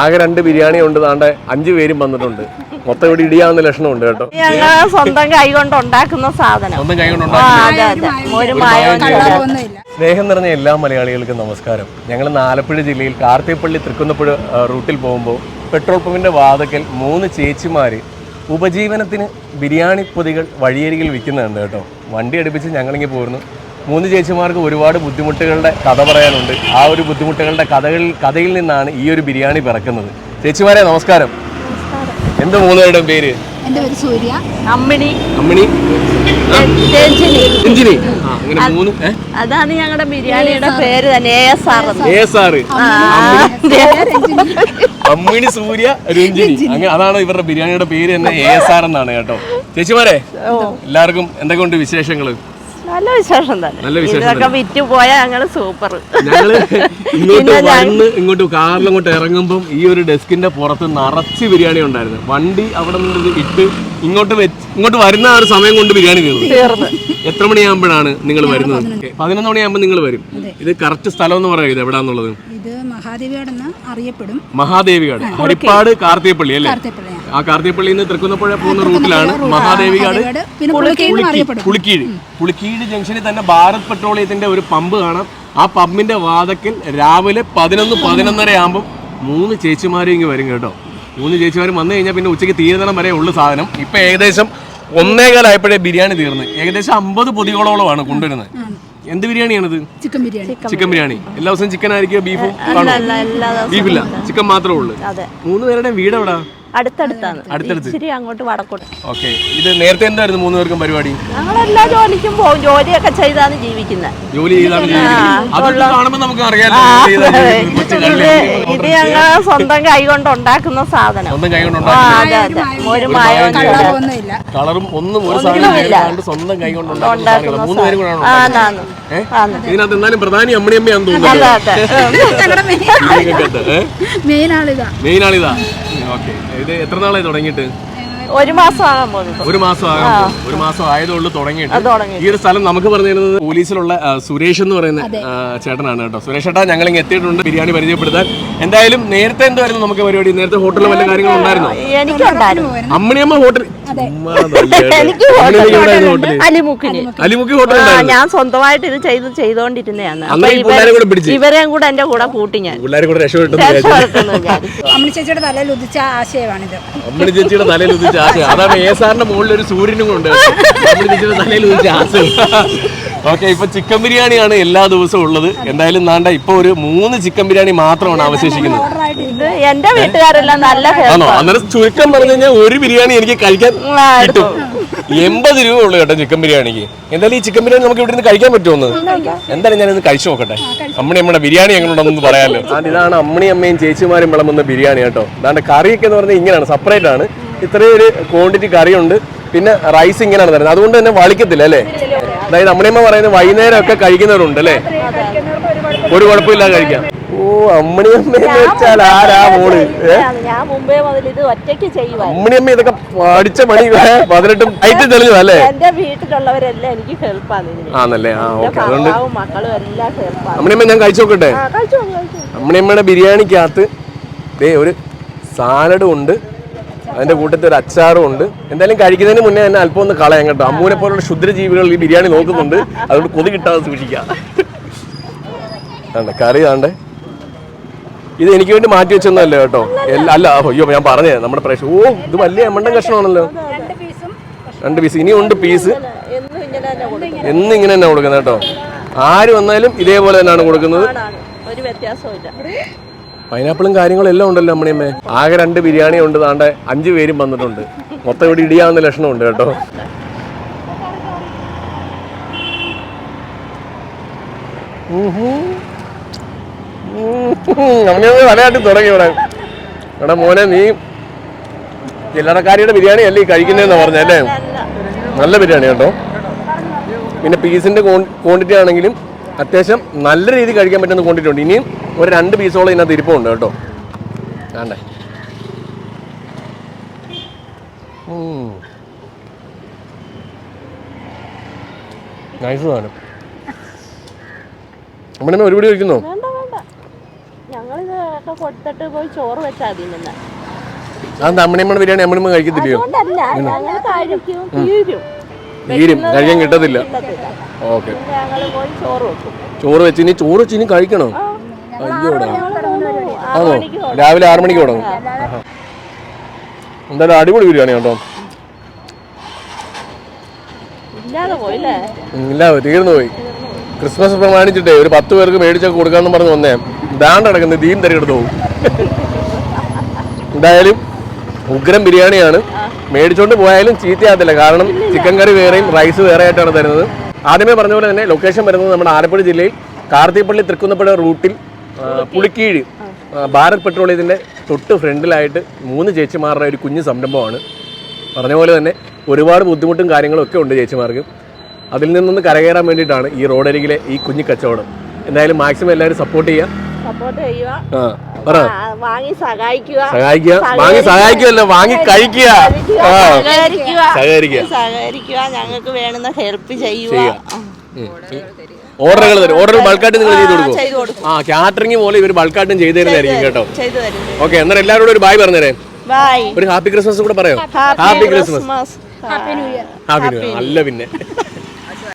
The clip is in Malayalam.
ആകെ രണ്ട് ബിരിയാണി ഉണ്ട് താണ്ടെ. അഞ്ചു പേരും വന്നിട്ടുണ്ട്. മൊത്തം ഇവിടെ ഇടിയാവുന്ന ലക്ഷണമുണ്ട് കേട്ടോ. ഞങ്ങൾ സ്വന്തം കൈ കൊണ്ട് ഉണ്ടാക്കുന്ന സാധനം. സ്വന്തം കൈ കൊണ്ട് സ്നേഹം നിറഞ്ഞ എല്ലാ മലയാളികൾക്കും നമസ്കാരം. ഞങ്ങൾ ആലപ്പുഴ ജില്ലയിൽ കാർത്തിപ്പള്ളി തൃക്കുന്നപ്പുഴ റൂട്ടിൽ പോകുമ്പോൾ പെട്രോൾ പമ്പിന്റെ വാതക്കൽ മൂന്ന് ചേച്ചിമാർ ഉപജീവനത്തിന് ബിരിയാണി പൊതികൾ വഴിയരികിൽ വിൽക്കുന്നുണ്ട് കേട്ടോ. വണ്ടി അടുപ്പിച്ച് ഞങ്ങളിങ്ങനെ പോരുന്നു. മൂന്ന് ചേച്ചിമാർക്ക് ഒരുപാട് ബുദ്ധിമുട്ടുകളുടെ കഥ പറയാനുണ്ട്. ആ ഒരു ബുദ്ധിമുട്ടുകളുടെ കഥകളിൽ കഥയിൽ നിന്നാണ് ഈ ഒരു ബിരിയാണി പിറക്കുന്നത്. ചേച്ചിമാരെ നമസ്കാരം. എന്ത് മൂന്നുപേരുടെ പേര്? സൂര്യ. അമ്മിണി. അമ്മിണി? രഞ്ജിനി. രഞ്ജിനി? അങ്ങനെ മൂന്ന് അതാണ് ഞങ്ങളുടെ ബിരിയാണിയുടെ പേര് തന്നെ എ എസ് ആർ എന്ന്. A sir Ammini. സൂര്യ രഞ്ജിനി. അങ്ങനെ അതാണ് ഇവരുടെ ബിരിയാണിയുടെ പേര് തന്നെ എ എസ് ആർ എന്നാണ് കേട്ടോ. ചേച്ചിമാരെ എല്ലാവർക്കും എന്തൊക്കെയുണ്ട് വിശേഷങ്ങൾ? നല്ല വിശേഷം തന്നെ. നല്ല വിശേഷം ഇതൊക്കെ വിറ്റ് പോയാൽ ഞങ്ങൾ സൂപ്പർ ഞങ്ങൾ ഇങ്ങോട്ട് വന്ന് ഇങ്ങോട്ട് കാറിൽ അങ്ങോട്ട് ഇറങ്ങുമ്പോൾ ഈ ഒരു ഡെസ്കിന്റെ പുറത്ത് നിറച്ച് ബിരിയാണി ഉണ്ടായിരുന്നു. വണ്ടി അവിടെ നിന്ന് ഇത് ഇട്ട് ഇങ്ങോട്ട് വെച്ച് ഇങ്ങോട്ട് വരുന്ന ആ ഒരു സമയം കൊണ്ട് ബിരിയാണി തീർന്നു. എത്ര മണിയാകുമ്പോഴാണ് നിങ്ങൾ വരുന്നത്? പതിനൊന്ന് മണിയാകുമ്പോൾ നിങ്ങൾ വരും. ഇത് കറക്റ്റ് സ്ഥലം എന്ന് പറയുന്നത് എവിടാന്നുള്ളത്? ഇത് മഹാദേവിയോടെന്ന് അറിയപ്പെടും. മഹാദേവികാട് ഹരിപ്പാട് കാർത്തിയപ്പള്ളി അല്ലേ? ആ കാർത്തികപ്പള്ളിയിൽ നിന്ന് തൃക്കുന്നപ്പുഴ പോകുന്ന റൂട്ടിലാണ് മഹാദേവി കാട് പുളിക്കീഴും അറിയപ്പെടും. പുളിക്കീഴ് ജംഗ്ഷനിൽ തന്നെ ഭാരത് പെട്രോളിയത്തിന്റെ ഒരു പമ്പ് കാണാം. ആ പമ്പിന്റെ വാതക്കിൽ രാവിലെ പതിനൊന്ന് പതിനൊന്നര ആകുമ്പോൾ മൂന്ന് ചേച്ചിമാരും ഇങ്ങ് വരും കേട്ടോ. മൂന്ന് ചേച്ചിമാരും വന്നു കഴിഞ്ഞാൽ പിന്നെ ഉച്ചയ്ക്ക് തീരുന്നണം വരെ ഉള്ള സാധനം. ഇപ്പൊ ഏകദേശം ഒന്നേകാലായപ്പോഴേ ബിരിയാണി തീർന്നു. ഏകദേശം അമ്പത് പൊതികളോളമാണ് കൊണ്ടുവരുന്നത്. എന്ത് ബിരിയാണിയാണിത്? ചിക്കൻ ബിരിയാണി. ചിക്കൻ ബിരിയാണി. എല്ലാ ദിവസവും ചിക്കൻ ആയിരിക്കും ബീഫും ബീഫില്ല. ചിക്കൻ. മാത്രമേ ഉള്ളൂ. അതെ. മൂന്ന് പേരുടെ വീട് എവിടാ അടുത്തടുത്താണ്. അടുത്തടുത്ത്. ഇച്ചിരി അങ്ങോട്ട് വടക്കോട്ട്. ഓക്കെ. ഇത് നേരത്തെ എന്തായിരുന്നു മൂന്ന് പേർക്കും പരിപാടി? ഞങ്ങളെല്ലാ ജോലിക്കും പോകും. ജോലിയൊക്കെ ചെയ്താണ് ജീവിക്കുന്നത് ജോലി ചെയ്താണ് ജീവിക്കുന്നത്. അതൊക്കെ കാണുമ്പോൾ നമുക്ക് അറിയാലോ ജോലി ചെയ്താ ജീവിക്കുന്നത്. കൊച്ചു ഇത് ഞങ്ങൾ സ്വന്തം കൈ കൊണ്ട് ഉണ്ടാക്കുന്ന സാധനം. സ്വന്തം കൈ ആ ഉണ്ടാക്കുന്ന അതെ അതെ. ഒരു കളറും ഒന്നും ഒരു സാധനം സ്വന്തം കൈ കൊണ്ട് ഉണ്ടാക്കുന്ന മൂന്ന് പേരും കൂടെ നാന്ന് ഇതിനകത്ത് എന്നാലും പ്രധാനി അമ്മണി അമ്മയാന്ന് അതെ തോന്നുന്നു അതെ ഞങ്ങളുടെ മെയിൻ ആളിതാ. മെയിൻ ആളിതാ. ഓക്കെ ഇത് എത്ര നാളായി തുടങ്ങിയിട്ട്? ഒരു മാസം ആകാൻ പോകുന്നത് ഒരു മാസം ആകാൻ. ഒരു മാസം ആയതുള്ളൂ തുടങ്ങിയിട്ട്. ഈ ഒരു സ്ഥലം നമുക്ക് പറഞ്ഞു തരുന്നത് പോലീസിലുള്ള ആ, സുരേഷ് എന്ന് പറയുന്ന ആ, ചേട്ടനാണ് കേട്ടോ. സുരേഷ് ചേട്ടാ ഞങ്ങൾ ഇങ്ങനെ എത്തിയിട്ടുണ്ട്. ബിരിയാണി പരിചയപ്പെടുത്താൻ. എന്തായാലും നേരത്തെ എന്തായിരുന്നു നമുക്ക് പരിപാടി? നേരത്തെ ഹോട്ടലിൽ വല്ല കാര്യങ്ങളും ഉണ്ടായിരുന്നു? എനിക്കുണ്ടായിരുന്നു. അമ്മണിയമ്മ ഹോട്ടൽ എനിക്ക് അലിമുക്കിന്. അലിമുക്കി ഹോട്ടൽ ഞാൻ സ്വന്തമായിട്ട് ഇത് ചെയ്ത് ചെയ്തോണ്ടിരുന്നതാണ്. ഇവരെയും കൂടെ എന്റെ കൂടെ കൂട്ടി ഞാൻ. അമ്മണി ചേച്ചിയുടെ തലയിൽ ഉദിച്ച ആശയമാണിത്. അമ്മണി ചേച്ചിയുടെ തലയിൽ ഉദിച്ച ആശയം. അതാണ് എ സാറിന്റെ മുകളിൽ ഒരു സൂര്യനും കൊണ്ട് അമ്മണി ചേച്ചിയുടെ തലയിൽ ഉദിച്ച ആശയം. ഓക്കെ ഇപ്പൊ ചിക്കൻ ബിരിയാണിയാണ് എല്ലാ ദിവസവും ഉള്ളത്. എന്തായാലും നാണ്ട ഇപ്പൊ ഒരു മൂന്ന് ചിക്കൻ ബിരിയാണി മാത്രമാണ് അവശേഷിക്കുന്നത്. ഇത് എന്റെ വീട്ടുകാരെല്ലാം നല്ല ആണോ. അന്നേരം ചുരുക്കം പറഞ്ഞു കഴിഞ്ഞാൽ ഒരു ബിരിയാണി എനിക്ക് കഴിക്കാൻ കിട്ടും. എൺപത് രൂപ ഉള്ളു കേട്ടോ ചിക്കൻ ബിരിയാണിക്ക്. എന്തായാലും ഈ ചിക്കൻ ബിരിയാണി നമുക്ക് ഇവിടെ നിന്ന് കഴിക്കാൻ പറ്റുമെന്ന് എന്തായാലും ഞാനിന്ന് കഴിച്ചു നോക്കട്ടെ. അമ്മണി അമ്മയുടെ ബിരിയാണി എങ്ങനെയുണ്ടെന്ന് പറയാമല്ലോ ഇതാണ് അമ്മണി അമ്മയും ചേച്ചിമാരും വിളമ്പുന്ന ബിരിയാണി കേട്ടോ. അതാണ്ട് കറിയൊക്കെ എന്ന് പറഞ്ഞാൽ ഇങ്ങനെയാണ് സെപ്പറേറ്റ് ആണ്. ഇത്രയും ഒരു ക്വാണ്ടിറ്റി കറിയുണ്ട്. പിന്നെ റൈസ് ഇങ്ങനെയാണ് തരുന്നത്. അതുകൊണ്ട് തന്നെ വളിക്കത്തില്ല അല്ലേ? അതായത് അമ്മണിയമ്മ പറയുന്നത് വൈകുന്നേരം ഒക്കെ കഴിക്കുന്നവരുണ്ട് അല്ലേ? ഒരു കുഴപ്പമില്ലാതെ കഴിക്കാം. അമ്മണിയമ്മ എന്ന് വെച്ചാൽ ആരാ മോൾ? ഞാൻ മുമ്പേ മുതൽ ഇത് ഒറ്റയ്ക്ക് ചെയ്യുവായിരുന്നു. അമ്മണിയമ്മ ഇതൊക്കെ പഠിച്ച പണി പതിനെട്ടും ഹൈറ്റ് തെളിഞ്ഞു അല്ലേ? എന്റെ വീട്ടിലുള്ളവരെല്ലാം എനിക്ക് ഹെൽപ്പാണ് ആണല്ലേ? ആ ഓക്കെ അതുകൊണ്ട് മക്കളും എല്ലാം ഹെൽപ്പാണ്. അമ്മണിയമ്മ ഞാൻ കഴിച്ചു നോക്കട്ടെ? അമ്മണിയമ്മയുടെ ബിരിയാണിക്കകത്ത് ദേ ഒരു സാലഡും ഉണ്ട് അതിന്റെ കൂട്ടത്തിൽ ഒരു അച്ചാറും ഉണ്ട്. എന്തായാലും കഴിക്കുന്നതിന് മുന്നേ തന്നെ അല്പം ഒന്ന് കളയാം കേട്ടോ. അമ്മൂനെ പോലുള്ള ക്ഷുദ്രജീവികൾ ഈ ബിരിയാണി നോക്കുന്നുണ്ട്. അതുകൊണ്ട് കൊതി കിട്ടാതെ സൂക്ഷിക്കാം. കറി ആണ്ടേ ഇത് എനിക്ക് വേണ്ടി മാറ്റി വെച്ചൊന്നല്ല കേട്ടോ? അല്ല അയ്യോ ഞാൻ പറഞ്ഞേ നമ്മുടെ പ്രേക്ഷ ഓ ഇത് വലിയ എമ്മണ്ടം കഷ്ണമാണല്ലോ. രണ്ട് പീസും രണ്ട് പീസ്. ഇനി ഉണ്ട് പീസ് എന്നിങ്ങനെ തന്നെ കൊടുക്കുന്നത് കേട്ടോ. ആര് വന്നാലും ഇതേപോലെ തന്നെയാണ് കൊടുക്കുന്നത്. പൈനാപ്പിളും കാര്യങ്ങളും എല്ലാം ഉണ്ടല്ലോ അമ്മണിയമ്മേ. ആകെ രണ്ട് ബിരിയാണി ഉണ്ട് താണ്ടെ. അഞ്ചു പേരും വന്നിട്ടുണ്ട്. മൊത്തം ഇവിടെ ഇടിയാവുന്ന ലക്ഷണമുണ്ട് കേട്ടോ. അമ്മണിയമ്മ തലയാട്ടി തുടങ്ങി ഇവിടെ. എടാ മോനെ നീ ചില്ലറക്കാരിയുടെ ബിരിയാണി അല്ലേ കഴിക്കുന്നതെന്ന് പറഞ്ഞല്ലേ നല്ല ബിരിയാണി കേട്ടോ. പിന്നെ പീസിന്റെ ക്വാണ്ടിറ്റി ആണെങ്കിലും അത്യാവശ്യം നല്ല രീതിയിൽ കഴിക്കാൻ പറ്റുന്ന ക്വാണ്ടിറ്റി ഉണ്ട്. ഇനിയും ഒരു രണ്ട് പീസോളം ഇതിനകത്ത് ഇരിപ്പുണ്ട് കേട്ടോ. വേണ്ടേ നൈസ് സാധനം. അമ്മ ഒരുപടി കഴിക്കുന്നോ? ഒക്കെ കൊടുത്തിട്ട് പോയി ചോറ് വെച്ചാ തിന്നുന്നത് അതെന്താ അമ്മണിയമ്മ ബിരിയാണി അമ്മണിയമ്മ കഴിക്കത്തില്ലയോ? അതുകൊണ്ടല്ല ഞങ്ങൾ കഴിക്കും തീരും. തീരും. കഴിക്കാൻ കിട്ടത്തില്ല. കിട്ടത്തില്ല. ഓക്കെ. ഞങ്ങൾ പോയി ചോറ് വെക്കും. ചോറ് വെച്ച് ഇനി ചോറ് വെച്ച് ഇനി കഴിക്കണോ? അയ്യോടാ ആണോ? രാവിലെ ആറു മണിക്ക് തുടങ്ങും. എന്തായാലും അടിപൊളി ബിരിയാണി കേട്ടോ. ഇല്ല തീർന്നു പോയി. ക്രിസ്മസ് പ്രമാണിച്ചിട്ടേ ഒരു പത്ത് പേർക്ക് മേടിച്ചൊക്കെ കൊടുക്കാന്ന് പറഞ്ഞു വന്നേ. ദാണ്ട് കിടക്കുന്നത് ദീം തരികെടുത്ത് പോകും എന്തായാലും ഉഗ്രം ബിരിയാണിയാണ്. മേടിച്ചോണ്ട് പോയാലും ചീത്തയാകത്തില്ല. കാരണം ചിക്കൻ കറി വേറെയും റൈസ് വേറെ ആയിട്ടാണ് തരുന്നത്. ആദ്യമേ പറഞ്ഞ പോലെ തന്നെ ലൊക്കേഷൻ വരുന്നത് നമ്മുടെ ആലപ്പുഴ ജില്ലയിൽ കാർത്തിപ്പള്ളി തൃക്കുന്നപ്പുഴ റൂട്ടിൽ പുളിക്കീഴ്. ഭാരത് പെട്രോളിയത്തിന്റെ തൊട്ട് ഫ്രണ്ടിലായിട്ട് മൂന്ന് ചേച്ചിമാരുടെ ഒരു കുഞ്ഞു സംരംഭമാണ്. പറഞ്ഞ പോലെ തന്നെ ഒരുപാട് ബുദ്ധിമുട്ടും കാര്യങ്ങളും ഒക്കെ ഉണ്ട് ചേച്ചിമാർക്ക്. അതിൽ നിന്നൊന്ന് കരകയറാൻ വേണ്ടിയിട്ടാണ് ഈ റോഡരികിലെ ഈ കുഞ്ഞു കച്ചവടം. എന്തായാലും മാക്സിമം എല്ലാവരും സപ്പോർട്ട് ചെയ്യുക. സപ്പോർട്ട് ചെയ്യുക. വാങ്ങി സഹായിക്കുക. സഹായിക്കുക. വാങ്ങി സഹായിക്കുമല്ലോ വാങ്ങി കഴിക്കുക. സഹകരിക്കുക. ഞങ്ങൾക്ക് വേണ്ടുന്ന ഹെൽപ്പ് ചെയ്യുക. ഓർഡറുകൾ തരും. ഓർഡർ ബൾക്കായിട്ട് നിങ്ങൾ ചെയ്ത് കൊടുക്കും. ആ കാറ്ററിംഗ് പോലെ ഇവർ ബൾക്കായിട്ടും ചെയ്തു തരുന്നതായിരിക്കും കേട്ടോ. ഓക്കെ എന്നാൽ എല്ലാവരോടും ഒരു ബായ് പറഞ്ഞേരേ. ഒരു ഹാപ്പി ക്രിസ്മസ് കൂടെ പറയോ. Happy Christmas happy new year happy നല്ല പിന്നെ.